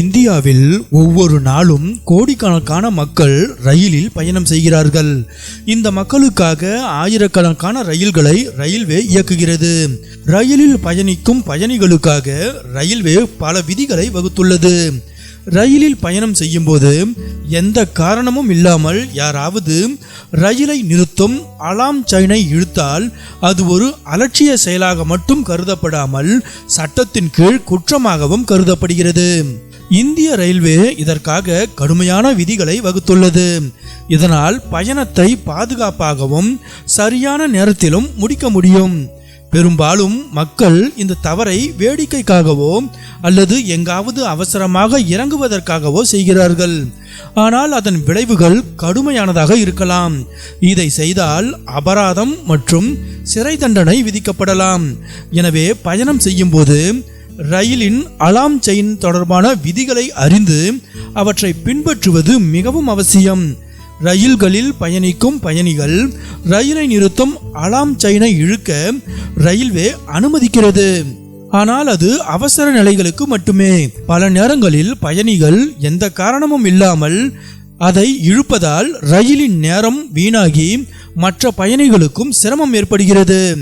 இந்தியாவில் ஒவ்வொரு நாளும் கோடிக்கணக்கான மக்கள் ரயிலில் பயணம் செய்கிறார்கள். இந்த மக்களுக்காக ஆயிரக்கணக்கான ரயில்களை ரயில்வே இயக்குகிறது. ரயிலில் பயணிக்கும் பயணிகளுக்காக ரயில்வே பல விதிகளை வகுத்துள்ளது. ரயிலில் பயணம் செய்யும்போது எந்த காரணமும் இல்லாமல் யாராவது ரயிலை நிறுத்தும் அலாம் சைனை இழுத்தால் அது ஒரு அலட்சிய செயலாக மட்டும் கருதப்படாமல் சட்டத்தின் கீழ் குற்றமாகவும் கருதப்படுகிறது. இந்திய ரயில்வே இதற்காக கடுமையான விதிகளை வகுத்துள்ளது. இதனால் பயணத்தை பாதுகாப்பாகவும் சரியான நேரத்திலும் முடிக்க முடியும். பெரும்பாலும் மக்கள் இந்த தவறை வேடிக்கைக்காகவோ அல்லது எங்காவது அவசரமாக இறங்குவதற்காகவோ செய்கிறார்கள். ஆனால் அதன் விளைவுகள் கடுமையானதாக இருக்கலாம். இதை செய்தால் அபராதம் மற்றும் சிறை தண்டனை விதிக்கப்படலாம். எனவே பயணம் செய்யும்போது ரயிலின் அலாம் செயின் தொடர்பான விதிகளை அறிந்து அவற்றை பின்பற்றுவது மிகவும் அவசியம். ரயில்களில் பயணிக்கும் பயணிகள் ரயிலை நிறுத்தும் அலாம் செயினை இழுக்க ரயில்வே அனுமதிக்கிறது. ஆனால் அது அவசர நிலைகளுக்கு மட்டுமே. பல நேரங்களில் பயணிகள் எந்த காரணமும் இல்லாமல் அதை இழுப்பதால் ரயிலின் நேரம் வீணாகி மற்ற பயணிகளுக்கும் சிரமம் ஏற்படுகிறது.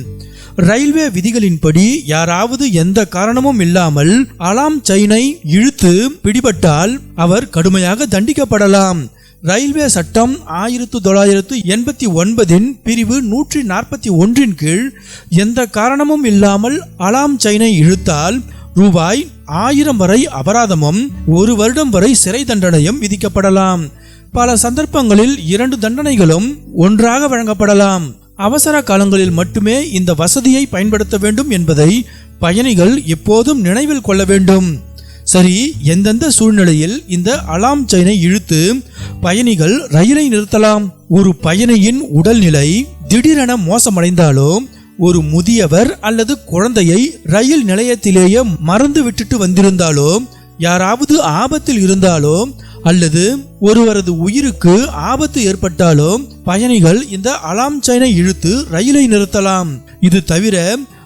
ரயில்வே விதிகளின்படி யாராவது எந்த காரணமும் இல்லாமல் அலாம் செயினை இழுத்து பிடிபட்டால் அவர் கடுமையாக தண்டிக்கப்படலாம். ரயில்வே சட்டம் ஆயிரத்து தொள்ளாயிரத்து எண்பத்தி ஒன்பதின் பிரிவு நூற்றி நாற்பத்தி ஒன்றின் கீழ் எந்த காரணமும் இல்லாமல் அலாம் செயினை இழுத்தால் ரூபாய் ஆயிரம் வரை அபராதமும் ஒரு வருடம் வரை சிறை தண்டனையும் விதிக்கப்படலாம். பல சந்தர்ப்பங்களில் இரண்டு தண்டனைகளும் ஒன்றாக வழங்கப்படலாம். அவசர காலங்களில் மட்டுமே இந்த வசதியை பயன்படுத்த வேண்டும் என்பதை பயணிகள் எப்போதும் நினைவில் கொள்ள வேண்டும். சரி எந்தெந்த சூழ்நிலையில் இந்த அலாம் செயினை இழுத்து பயணிகள் ரயிலை நிறுத்தலாம்? ஒரு பயணியின் உடல்நிலை திடீரென மோசமடைந்தாலோ ஒரு முதியவர் அல்லது குழந்தையை ரயில் நிலையத்திலேயே மறந்து விட்டுட்டு வந்திருந்தாலோ யாராவது ஆபத்தில் இருந்தாலோ அல்லது ஒருவரது உயிருக்கு ஆபத்து ஏற்பட்டாலோ பயணிகள் இந்த அலாம் சைனை இழுத்து ரயிலை நிறுத்தலாம். இது தவிர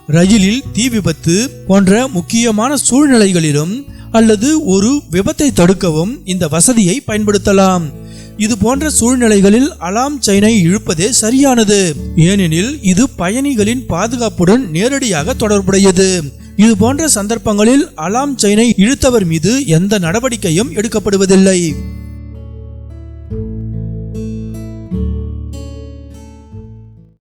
ரயிலில் தீ விபத்து போன்ற முக்கியமான சூழ்நிலைகளிலும் அல்லது ஒரு விபத்தை தடுக்கவும் இந்த வசதியை பயன்படுத்தலாம். இது போன்ற சூழ்நிலைகளில் அலாம் செயினை இழுப்பதே சரியானது. ஏனெனில் இது பயணிகளின் பாதுகாப்புடன் நேரடியாக தொடர்புடையது. இது போன்ற சந்தர்ப்பங்களில் அலாம் செயினை இழுத்தவர் மீது எந்த நடவடிக்கையும் எடுக்கப்படுவதில்லை.